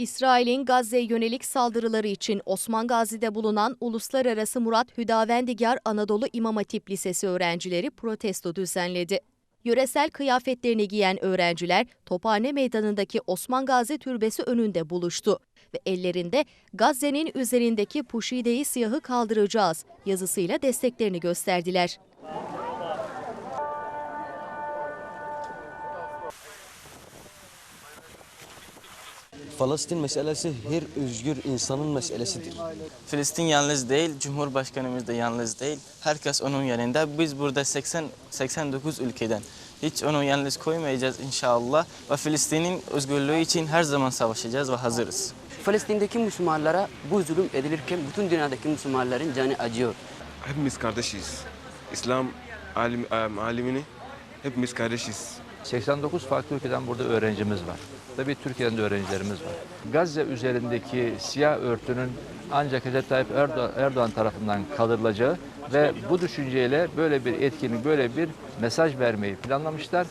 İsrail'in Gazze'ye yönelik saldırıları için Osman Gazi'de bulunan Uluslararası Murat Hüdavendigar Anadolu İmam Hatip Lisesi öğrencileri protesto düzenledi. Yöresel kıyafetlerini giyen öğrenciler Tophane Meydanı'ndaki Osman Gazi Türbesi önünde buluştu ve ellerinde Gazze'nin üzerindeki Puşide-i Siyahı kaldıracağız yazısıyla desteklerini gösterdiler. Filistin meselesi her özgür insanın meselesidir. Filistin yalnız değil, Cumhurbaşkanımız da yalnız değil. Herkes onun yanında. Biz burada 80 89 ülkeden hiç onu yalnız koymayacağız inşallah. Ve Filistin'in özgürlüğü için her zaman savaşacağız ve hazırız. Filistin'deki Müslümanlara bu zulüm edilirken bütün dünyadaki Müslümanların canı acıyor. Hepimiz kardeşiz. İslam alim, em, alimini hepimiz kardeşiz. 89 farklı ülkeden burada öğrencimiz var. Tabii Türkiye'den de öğrencilerimiz var. Gazze üzerindeki siyah örtünün ancak Recep Tayyip Erdoğan, tarafından kaldırılacağı ve bu düşünceyle böyle bir etkinlik, böyle bir mesaj vermeyi planlamışlar.